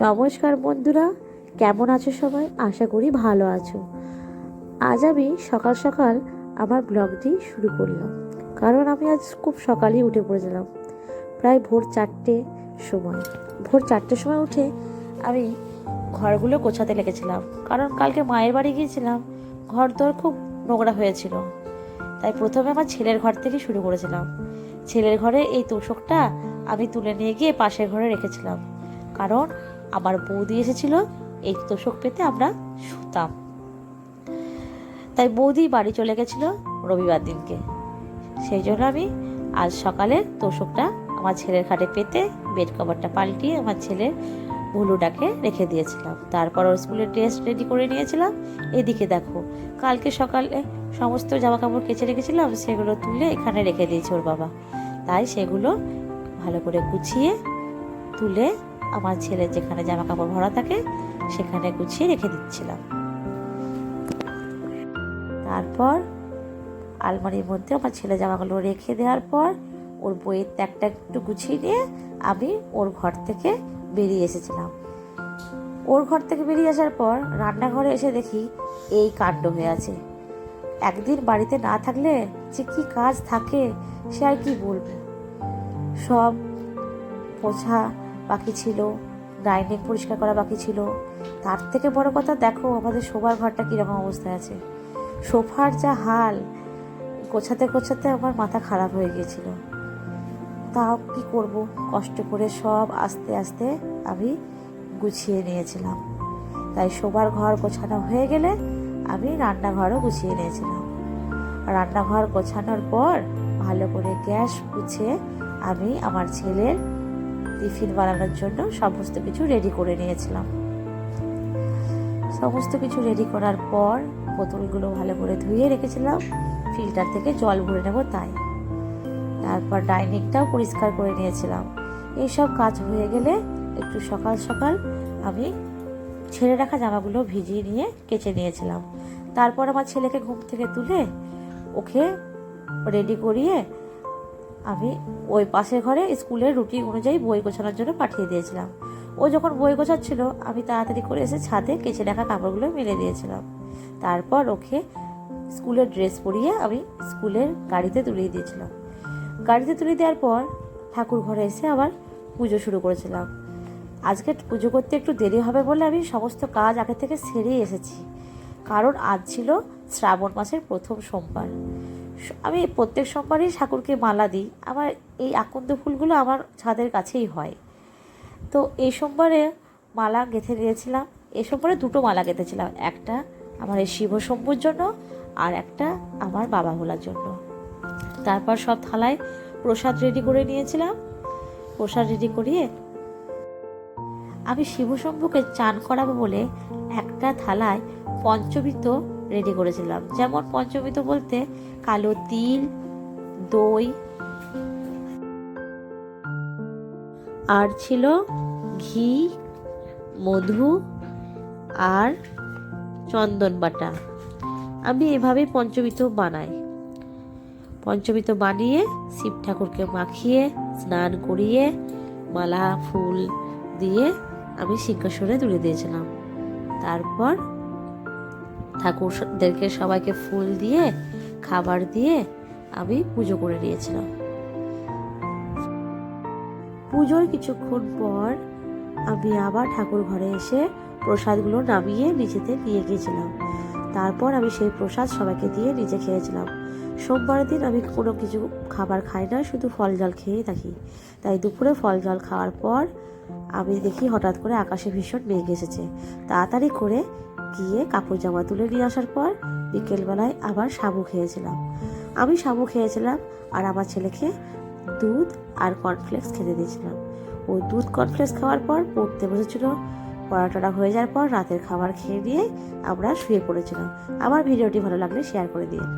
নমস্কার বন্ধুরা, কেমন আছো সবাই? আশা করি ভালো আছো। আজ আমি সকাল সকাল আমার ব্লগটি শুরু করলাম। কারণ আমি আজ খুব সকালেই উঠে পড়েছিলাম। প্রায় ভোর চারটে সময়। ভোর চারটের সময় উঠে আমি ঘরগুলো গোছাতে লেগেছিলাম। কারণ কালকে মায়ের বাড়ি গিয়েছিলাম, ঘর দর খুব নোংরা হয়েছিল। তাই প্রথমে আমার ছেলের ঘর থেকে শুরু করেছিলাম। ছেলের ঘরে এই তোষকটা আমি তুলে নিয়ে গিয়ে পাশের ঘরে রেখেছিলাম। কারণ আমার বৌদি এসেছিল, এই তোষক পেতে আমরা শুতাম। তাই বৌদি বাড়ি চলে গেছিল রবিবার দিনকে। সেই জন্য আমি আজ সকালে তোষকটা আমার ছেলের খাটে পেতে বেড কভারটা পাল্টিয়ে আমার ছেলের ভুলুটাকে রেখে দিয়েছিলাম। তারপর ওর স্কুলের ড্রেস রেডি করে নিয়েছিলাম। এদিকে দেখো, কালকে সকালে সমস্ত জামা কাপড় কেচে রেখেছিলাম, সেগুলো তুলে এখানে রেখে দিয়েছে ওর বাবা। তাই সেগুলো ভালো করে গুছিয়ে তুলে আমার ছেলে যেখানে জামা কাপড় ভরা থাকে, সেখানে গুছিয়ে রেখে দিচ্ছিলাম। তারপর আলমারির মধ্যে আমার ছেলে জামাগুলো রেখে দেওয়ার পর, ওর বইয়ের ত্যাগটা একটু গুছিয়ে নিয়ে আমি ওর ঘর থেকে বেরিয়ে এসেছিলাম। ওর ঘর থেকে বেরিয়ে আসার পর রান্নাঘরে এসে দেখি এই কাণ্ড হয়ে আছে। একদিন বাড়িতে না থাকলে যে কি কাজ থাকে, সে আর কি বলবে? সব পোছা বাকি ছিল। ডাইনিং পরিষ্কার করা বাকি ছিল। তার থেকে বড় কথা, দেখো আমাদের শোবার ঘরটা কীরকম অবস্থায় আছে। সোফার যা হাল, গোছাতে গোছাতে আমার মাথা খারাপ হয়ে গিয়েছিল। তাও কি করব? কষ্ট করে সব আস্তে আস্তে আমি গুছিয়ে নিয়েছিলাম। তাই শোবার ঘর গোছানো হয়ে গেলে আমি রান্নাঘরও গুছিয়ে নিয়েছিলাম। রান্নাঘর গোছানোর পর ভালো করে গ্যাস গুছিয়ে আমি আমার ছেলের টিফিন বানানোর জন্য সমস্ত কিছু রেডি করে নিয়েছিলাম। সমস্ত কিছু রেডি করার পর বোতলগুলো ভালো করে ধুয়ে রেখেছিলাম। ফিল্টার থেকে জল ভরে নেব তাই। তারপর ডাইনিংটাও পরিষ্কার করে নিয়েছিলাম। এইসব কাজ হয়ে গেলে একটু সকাল সকাল আমি ছেড়ে রাখা জামাগুলো ভিজিয়ে নিয়ে কেচে নিয়েছিলাম। তারপর আমার ছেলেকে ঘুম থেকে তুলে ওকে রেডি করিয়ে আমি ওই পাশের ঘরে স্কুলের রুটিন অনুযায়ী বই গোছানোর জন্য পাঠিয়ে দিয়েছিলাম। ও যখন বই গোছাচ্ছিল, আমি তাড়াতাড়ি করে এসে ছাদে কেচে রাখা কাপড়গুলো মেলে দিয়েছিলাম। তারপর ওকে স্কুলের ড্রেস পরিয়ে আমি স্কুলের গাড়িতে তুলিয়ে দিয়েছিলাম। গাড়িতে তুলে দেওয়ার পর ঠাকুর ঘরে এসে আবার পুজো শুরু করেছিলাম। আজকে পুজো করতে একটু দেরি হবে বলে আমি সমস্ত কাজ আগে থেকে সেরেই এসেছি। কারণ আজ ছিল শ্রাবণ মাসের প্রথম সোমবার। আমি প্রত্যেক সোমবারই ঠাকুরকে মালা দিই। আমার এই আকন্দ ফুলগুলো আমার ছাদের কাছেই হয়। তো এই সোমবারে মালা গেঁথে দিয়েছিলাম। এই সোমবারে দুটো মালা গেঁথেছিলাম। একটা আমার এই শিব শম্ভুর জন্য আর একটা আমার বাবা ভোলার জন্য। তারপর সব থালায় প্রসাদ রেডি করে নিয়েছিলাম। প্রসাদ রেডি করিয়ে আমি শিবশম্ভুকে চান করাবো বলে একটা থালায় পঞ্চমিত রেডি করেছিলাম। যেমন পঞ্চমিত বলতে কালো তিল, দই, আর ছিল ঘি, মধু, আর চন্দন বাটা। আমি এভাবেই পঞ্চমিত বানাই। পঞ্চমিত বানিয়ে শিব ঠাকুরকে মাখিয়ে, স্নান করিয়ে, মালা, ফুল দিয়ে আমি সিংহাসনে তুলে দিয়েছিলাম। তারপর ঠাকুরদেরকে সবাইকে ফুল দিয়ে, খাবার দিয়ে আমি পুজো করে নিয়েছিলাম। পুজোর কিছুক্ষণ পর আমি আবার ঠাকুর ঘরে এসে প্রসাদগুলো নামিয়ে নিচেতে নিয়ে গিয়েছিলাম। তারপর আমি সেই প্রসাদ সবাইকে দিয়ে নিজে খেয়েছিলাম। সোমবার দিন আমি কোনো কিছু খাবার খাই না, শুধু ফল জল খেয়েই থাকি। তাই দুপুরে ফল জল খাওয়ার পর আমি দেখি হঠাৎ করে আকাশে ভীষণ মেঘ এসেছে। তাড়াতাড়ি করে গিয়ে কাপড় জামা তুলে নিয়ে আসার পর বিকেলবেলায় আবার সাবু খেয়েছিলাম। আমি সাবু খেয়েছিলাম আর আমার ছেলেকে দুধ আর কর্নফ্লেক্স খেতে দিয়েছিলাম। ও দুধ কর্নফ্লেক্স খাওয়ার পর পড়তে বসেছিল। পড়াটা হয়ে যাওয়ার পর রাতের খাবার খেয়ে দিয়ে আমরা শুয়ে পড়েছিলাম। আমার ভিডিওটি ভালো লাগলে শেয়ার করে দিন